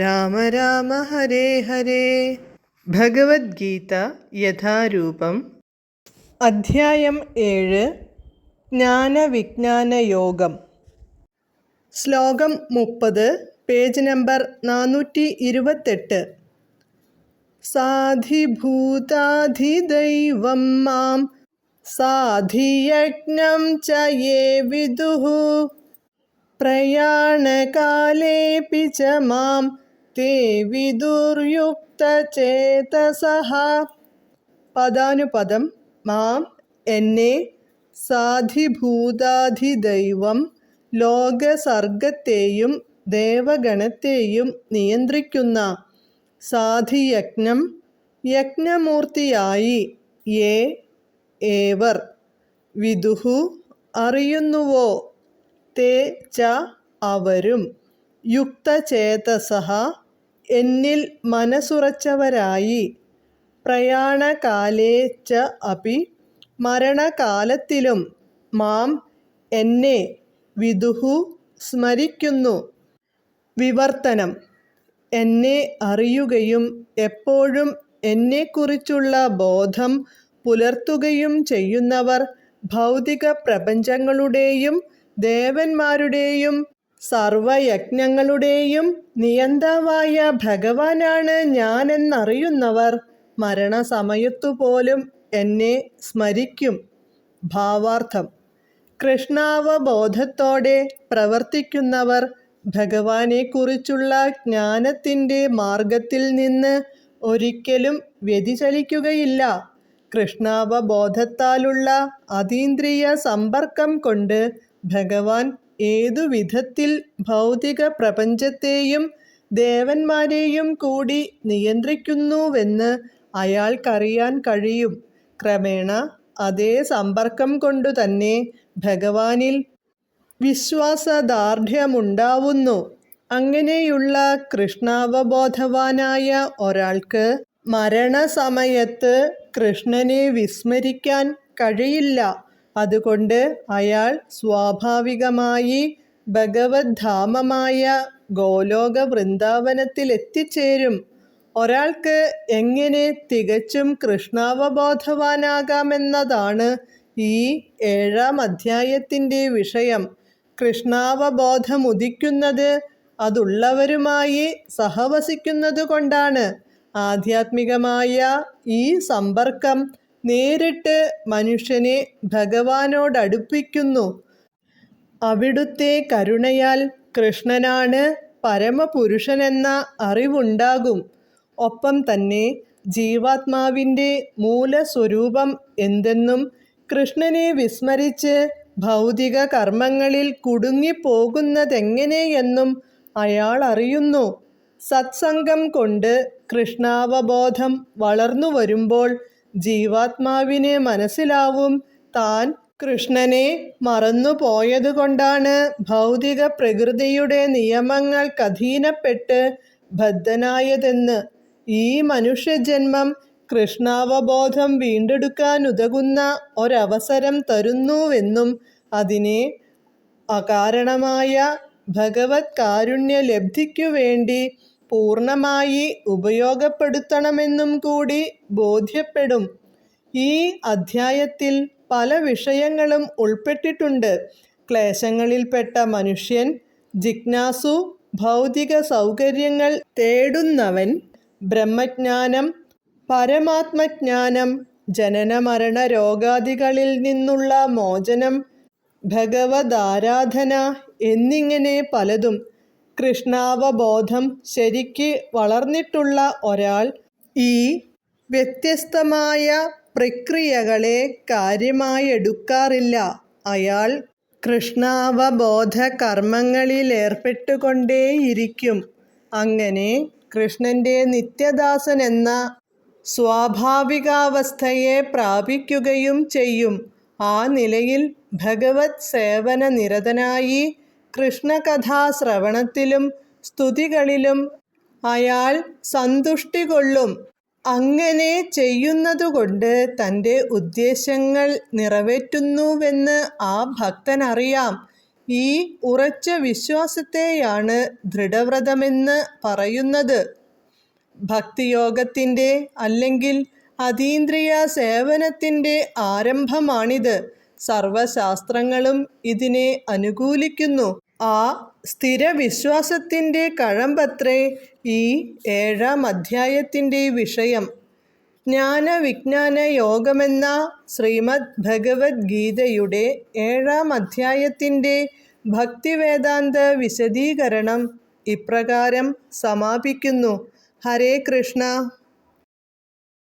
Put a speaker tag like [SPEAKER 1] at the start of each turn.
[SPEAKER 1] രാമ രാമ ഹരേ ഹരേ. ഭഗവത്ഗീത യഥാരൂപം. അധ്യായം ഏഴ്. ജ്ഞാനവിജ്ഞാന യോഗം. ശ്ലോകം മുപ്പത് പേജ് നമ്പർ നാനൂറ്റി ഇരുപത്തെട്ട്. സാധിഭൂതാധിദൈവം മാം. സാധിയജ്ഞം ച യേ പ്രയാണകാലേ പ്രയാണകാലേപി ച മാം. തേ വിദുർയുക്തചേതസഹ പദാനുപദം മാം എന്നെ സാധിഭൂതാധിദൈവം ലോകസർഗത്തെയും ദേവഗണത്തെയും നിയന്ത്രിക്കുന്ന സാധിയജ്ഞം യജ്ഞമൂർത്തിയായി ഏ ഏവർ. വിദുഹു അറിയുന്നുവോ? തേ ച അവരും. യുക്തചേതസഃ എന്നിൽ മനസ്സുറച്ചവരായി. പ്രയാണകാലേ ച അപി മരണകാലത്തിലും മാം എന്നെ വിദുഹു സ്മരിക്കുന്നു. വിവർത്തനം. എന്നെ അറിയുകയും എപ്പോഴും എന്നെക്കുറിച്ചുള്ള ബോധം പുലർത്തുകയും ചെയ്യുന്നവർ ഭൗതിക പ്രപഞ്ചങ്ങളുടെയും ദേവന്മാരുടെയും സർവയജ്ഞങ്ങളുടെയും നിയന്താവായ ഭഗവാനാണ് ഞാനെന്നറിയുന്നവർ മരണസമയത്തുപോലും എന്നെ സ്മരിക്കും. ഭാവാർത്ഥം. കൃഷ്ണാവബോധത്തോടെ പ്രവർത്തിക്കുന്നവർ ഭഗവാനെക്കുറിച്ചുള്ള ജ്ഞാനത്തിന്റെ മാർഗത്തിൽ നിന്ന് ഒരിക്കലും വ്യതിചലിക്കുകയില്ല. കൃഷ്ണാവബോധത്താലുള്ള അതീന്ദ്രിയ സമ്പർക്കം കൊണ്ട് ഭഗവാൻ ഏതു വിധത്തിൽ ഭൗതിക പ്രപഞ്ചത്തെയും ദേവന്മാരെയും കൂടി നിയന്ത്രിക്കുന്നുവെന്ന് അയാൾക്കറിയാൻ കഴിയും. ക്രമേണ അതേ സമ്പർക്കം കൊണ്ടു തന്നെ ഭഗവാനിൽ വിശ്വാസദാർഢ്യമുണ്ടാവുന്നു. അങ്ങനെയുള്ള കൃഷ്ണാവബോധവാനായ ഒരാൾക്ക് മരണസമയത്ത് കൃഷ്ണനെ വിസ്മരിക്കാൻ കഴിയില്ല. അതുകൊണ്ട് അയാൾ സ്വാഭാവികമായി ഭഗവദ്ധാമമായ ഗോലോക വൃന്ദാവനത്തിലെത്തിച്ചേരും ഒരാൾക്ക് എങ്ങനെ തികച്ചും കൃഷ്ണാവബോധവാനാകാമെന്നതാണ് ഈ ഏഴാം അധ്യായത്തിന്റെ വിഷയം. കൃഷ്ണാവബോധമുദിക്കുന്നത് അതുള്ളവരുമായി സഹവസിക്കുന്നത് കൊണ്ടാണ് ആധ്യാത്മികമായ ഈ സമ്പർക്കം നേരിട്ട് മനുഷ്യനെ ഭഗവാനോടടുപ്പിക്കുന്നു. അവിടുത്തെ കരുണയാൽ കൃഷ്ണനാണ് പരമപുരുഷനെന്ന അറിവുണ്ടാകും. ഒപ്പം തന്നെ ജീവാത്മാവിന്റെ മൂലസ്വരൂപം എന്തെന്നും കൃഷ്ണനെ വിസ്മരിച്ച് ഭൗതിക കർമ്മങ്ങളിൽ കുടുങ്ങിപ്പോകുന്നതെങ്ങനെയെന്നും അയാൾ അറിയുന്നു. സത്സംഗം കൊണ്ട് കൃഷ്ണാവബോധം വളർന്നു വരുമ്പോൾ ജീവാത്മാവിനെ മനസ്സിലാവും. താൻ കൃഷ്ണനെ മറന്നുപോയതുകൊണ്ടാണ് ഭൗതിക പ്രകൃതിയുടെ നിയമങ്ങൾക്കധീനപ്പെട്ട് ബദ്ധനായതെന്ന്. ഈ മനുഷ്യജന്മം കൃഷ്ണാവബോധം വീണ്ടെടുക്കാനുതകുന്ന ഒരവസരം തരുന്നുവെന്നും അതിനെ അകാരണമായ ഭഗവത് കാരുണ്യ ലബ്ധിക്കു വേണ്ടി പൂർണമായി ഉപയോഗപ്പെടുത്തണമെന്നും കൂടി ബോധ്യപ്പെടും. ഈ അധ്യായത്തിൽ പല വിഷയങ്ങളും ഉൾപ്പെട്ടിട്ടുണ്ട്. ക്ലേശങ്ങളിൽപ്പെട്ട മനുഷ്യൻ ജിജ്ഞാസു ഭൗതിക സൗകര്യങ്ങൾ തേടുന്നവൻ ബ്രഹ്മജ്ഞാനം പരമാത്മജ്ഞാനം ജനനമരണ രോഗാദികളിൽ നിന്നുള്ള മോചനം ഭഗവതാരാധന എന്നിങ്ങനെ പലതും കൃഷ്ണാവബോധം ശരിക്ക് വളർന്നിട്ടുള്ള ഒരാൾ ഈ വ്യത്യസ്തമായ പ്രക്രിയകളെ കാര്യമായെടുക്കാറില്ല. അയാൾ കൃഷ്ണാവബോധ കർമ്മങ്ങളിലേർപ്പെട്ടുകൊണ്ടേയിരിക്കും അങ്ങനെ കൃഷ്ണന്റെ നിത്യദാസൻ എന്ന സ്വാഭാവികാവസ്ഥയെ പ്രാപിക്കുകയും ചെയ്യും. ആ നിലയിൽ ഭഗവത് സേവന നിരതനായി കൃഷ്ണകഥാശ്രവണത്തിലും സ്തുതികളിലും അയാൾ സന്തുഷ്ടി കൊള്ളും അങ്ങനെ ചെയ്യുന്നതുകൊണ്ട് തന്റെ ഉദ്ദേശങ്ങൾ നിറവേറ്റുന്നുവെന്ന് ആ ഭക്തനറിയാം. ഈ ഉറച്ച വിശ്വാസത്തെയാണ് ദൃഢവ്രതമെന്ന് പറയുന്നത്. ഭക്തിയോഗത്തിന്റെ അല്ലെങ്കിൽ അതീന്ദ്രിയ സേവനത്തിന്റെ ആരംഭമാണിത്. സർവശാസ്ത്രങ്ങളും ഇതിനെ അനുകൂലിക്കുന്നു. ആ സ്ഥിരവിശ്വാസത്തിന്റെ കഴമ്പത്രേ ഈ ഏഴാം അധ്യായത്തിന്റെ വിഷയം. ജ്ഞാനവിജ്ഞാന യോഗമെന്ന ശ്രീമദ് ഭഗവത്ഗീതയുടെ ഏഴാം അധ്യായത്തിന്റെ ഭക്തിവേദാന്ത വിശദീകരണം ഇപ്രകാരം സമാപിക്കുന്നു. ഹരേ കൃഷ്ണ.